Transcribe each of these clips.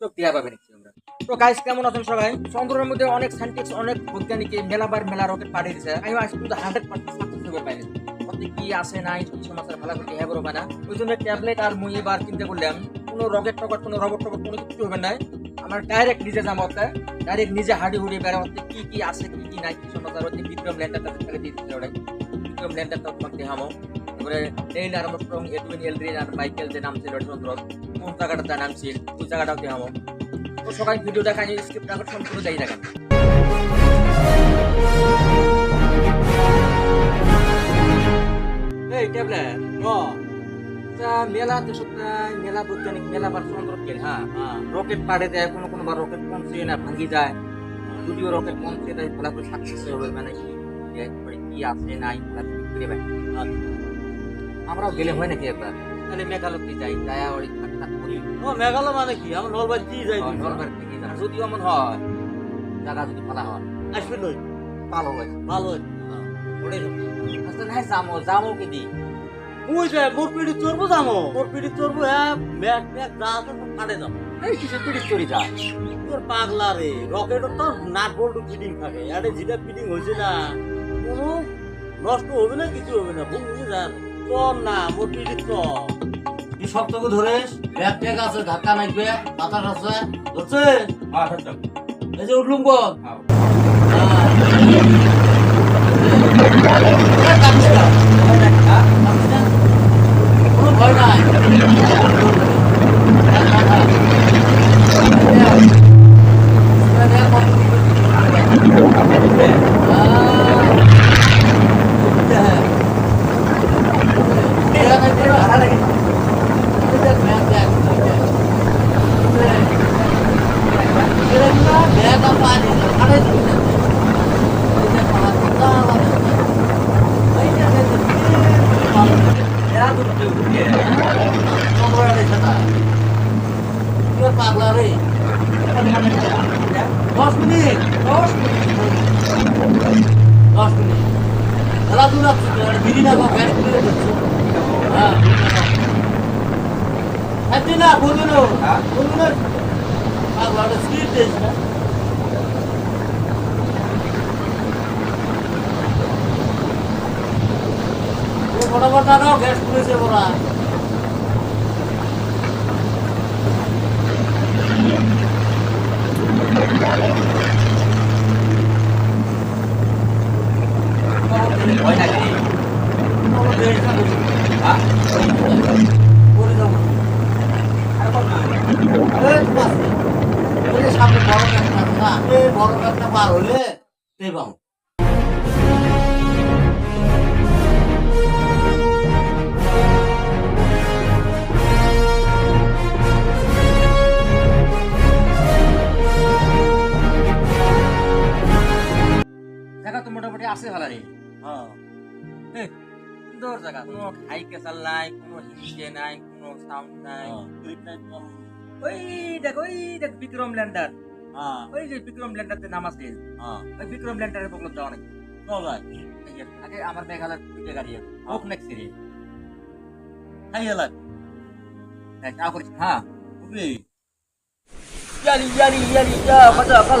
সব টিয়া পাবে নিচ্ছি আমরা তো গাইস কেমন আছেন সবাই? মধ্যে অনেক সায়েন্টিস্ট অনেক বৈজ্ঞানিক মেলাবার মেলা রকেট আমি আজ কিন্তু হান্ড্রেড পার্সেন্ট সাকসেস পাইনি নাই কি সমাচার ভালো করে হ্যাঁ না। ওই জন্য ট্যাবলেট আর মুই এবার করলাম, কোনো রকেট টকেট, কোনো রবট কোনো কিছু হবে আমার ডাইরেক্ট নিজে ডাইরেক্ট নিজে হাডি বেড়া কি কি আছে, কি কি নাই কি সমাচার ওতে বিক্রম ল্যান্ডারটা ফেলে দিয়ে দিচ্ছে তোমাকে দেখামো তারপরে নেইল আর্মস্ট্রং এডুইন এলড্রিন আর মাইকেল যে নাম ছিল চন্দ্র কোন জায়গাটাতে নাম ছিল ওই জায়গাটাও দেখামো তো সবাই ভিডিও দেখা নিয়ে স্ক্রিপ্ট রাখার সম্পূর্ণ দেখেন মেলা মেলা মেলা কেন হ্যাঁ। রকেট পাড়ে দেয়, কোনো রকেট পৌঁছে না ভাঙি যায়। যদিও রকেট পৌঁছে মানে কি নাই আমরাও গেলে হয় নাকি একবার? তাহলে মেঘালয়তে যাই যায়া ওই থাক করি ও মেঘালয় মানে কি? আমরা নলবাড়ি দিয়ে যাই নরবার থেকে যাই। যদি এমন হয় জায়গা যদি ভালো হয়। আসবে নই? ভালো হয়। ভালো ওটাই আচ্ছা নাই যাব যাব কি দি ওই যে মোর পিড়ি চড়বো যাব? মোর পিড়ি চড়বো হ্যাঁ ম্যাক ম্যাক যা আছে কাটে যাব। এই কিসের পিড়ি চুরি যা তোর পাগলা রে রকেটও তো নাট বল্টু ফিটিং থাকে। আরে যেটা ফিটিং হয়েছে না কোনো নষ্ট হবে না কিছু হবে না বুঝলি যা চল না মোর পিড়ি চল কি সপ্তাহ ধরে ব্যাগ ট্যাগ আছে ধাক্কা নাকবে বাতাস আছে। ধরছে? এই যে উঠলুম গো কোনো ভয় নাই। পাগলা রে দশ মিনিট দশ দশ মিনিট খেলাধুলা বিড়ি না গো গ্যাস করে দিচ্ছে হ্যাঁ না বলুন বলুন পাগলাটা স্কিপ দিয়েছে ফটাফট দাও গ্যাস। ওই যে সামনে বড় বড় ব্যাগটা পার হলে এই জায়গা তো মোটামুটি আছে ভালো রে হ্যাঁ সুন্দর জায়গা। কোনো হাই নাই কোনো হিসে নাই কোনো সাউন্ড নাই ওই দেখ ওই দেখ বিক্রম ল্যান্ডার হ্যাঁ। ওই যে বিক্রম ল্যান্ডারতে নাম আছে। হ্যাঁ। ওই বিক্রম ল্যান্ডারের বগলত যাওয়া নাকি চল আগে আমার মেঘালয় দুইটা গাড়ি আছে। হোক নেক্সট সিরিজ খাই এলাক যা করিস হ্যাঁ। ইয়ারি ইয়ারি ইয়ারি ইয়া মজা কাল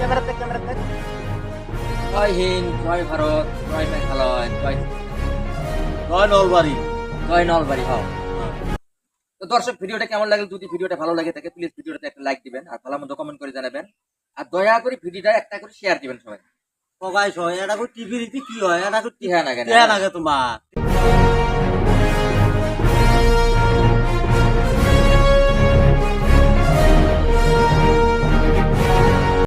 ক্যামেরাতে ক্যামেরাতে। জয় হিন্দ জয় ভারত জয় মেঘালয় জয় জয় নলবাড়ি জয় নলবাড়ি হও তো দর্শক ভিডিওটা কেমন লাগল? যদি ভিডিওটা ভালো লাগে থাকে প্লিজ ভিডিওটাতে একটা লাইক দিবেন আর ভালো মতো কমেন্ট করে জানাবেন। আর দয়া করে ভিডিওটা একটা করে শেয়ার দিবেন সবাই। সবাই সয় এটা টিভির কি হয়? এটা কি হ্যাঁ না কেন টিহা লাগে তোমার।